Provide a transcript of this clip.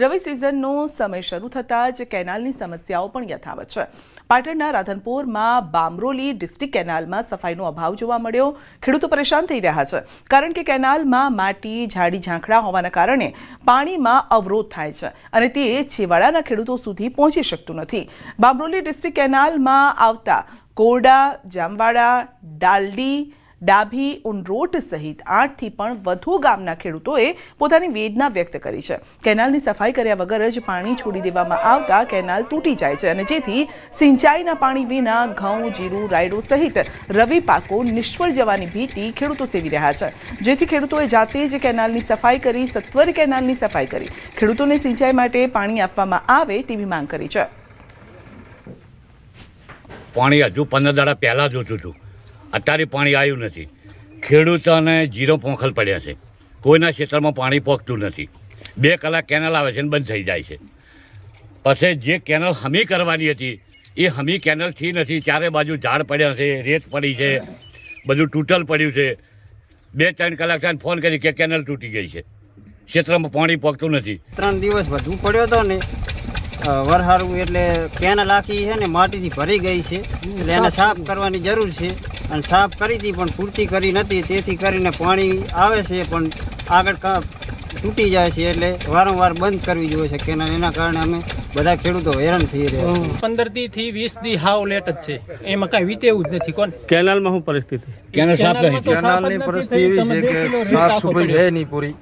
રવિ સિઝનનો સમય શરૂ થતાં જ કેનાલની સમસ્યાઓ પણ યથાવત છે. પાટણના રાધનપુરમાં બામરોલી ડિસ્ટ્રિક્ટ કેનાલમાં સફાઈનો અભાવ જોવા મળ્યો. ખેડૂતો પરેશાન થઈ રહ્યા છે, કારણ કે કેનાલમાં માટી, ઝાડી ઝાંખડા હોવાના કારણે પાણીમાં અવરોધ થાય છે અને તે છેવાડાના ખેડૂતો સુધી પહોંચી શકતું નથી. બામરોલી ડિસ્ટ્રિક્ટ કેનાલમાં આવતા કોરડા, જામવાડા, ડાલડી ડાભી ઉનરોટ સહિત આઠથી પણ વધુ ગામના ખેડૂતોએ પોતાની વેદના વ્યક્ત કરી છે. કેનાલની સફાઈ કર્યા વગર જ પાણી છોડી દેવામાં આવતા કેનાલ તૂટી જાય છે અને જેથી સિંચાઈના પાણી વિના ઘઉં, જીરું, રાયડો સહિત રવિ પાકો નિષ્ફળ જવાની ભીતિ ખેડૂતો સેવી રહ્યા છે. જેથી ખેડૂતોએ જાતે જ કેનાલની સફાઈ કરી, સત્વર કેનાલની સફાઈ કરી. ખેડૂતોને સિંચાઈ માટે પાણી આપવામાં આવે તેવી માંગ કરી છે. પાણી હજુ પંદર દાડા પહેલાં જોતું હતું અત્યારે પાણી આવ્યું નથી. ખેડૂતોને જીરો પોંખલ પડ્યા છે. કોઈના ક્ષેત્રમાં પાણી પહોંચતું નથી. બે કલાક કેનલ આવે છે ને બંધ થઈ જાય છે. પછી જે કેનલ હમી કરવાની હતી, એ હમી કેનલ થઈ નથી, ચારે બાજુ ઝાડ પડ્યા છે, રેત પડી છે, બધું તૂટલ પડ્યું છે. બે ત્રણ કલાક થાય ફોન કરી કે કેનલ તૂટી ગઈ છે. ક્ષેત્રમાં પાણી પહોંચતું નથી. ત્રણ દિવસ વધુ પડ્યો હતો ને વરહારું એટલે કેનલ આખી છે ને માટીથી ભરી ગઈ છે. એટલે એને સાફ કરવાની જરૂર છે. અને સાફ કરી હતી પણ પૂરતી કરી નથી. તેથી કરીને પાણી આવે છે પણ આગળ કા- તૂટી જાય છે એટલે વારંવાર બંધ કરવી જોઈએ છે. કે એના કારણે અમે બધા ખેડૂતો હેરાન થઈ રહ્યા છીએ. પંદર દી થી વીસ દી હાવ લેટ જ છે. એમાં કઈ વીતેવું જ નથી કોણ? કેનાલમાં શું પરિસ્થિતિ? કેનાલ સાફ નહીં કેનાલની પરિસ્થિતિ એવી છે કે સાફ આપવો રહે નહીં પૂરી.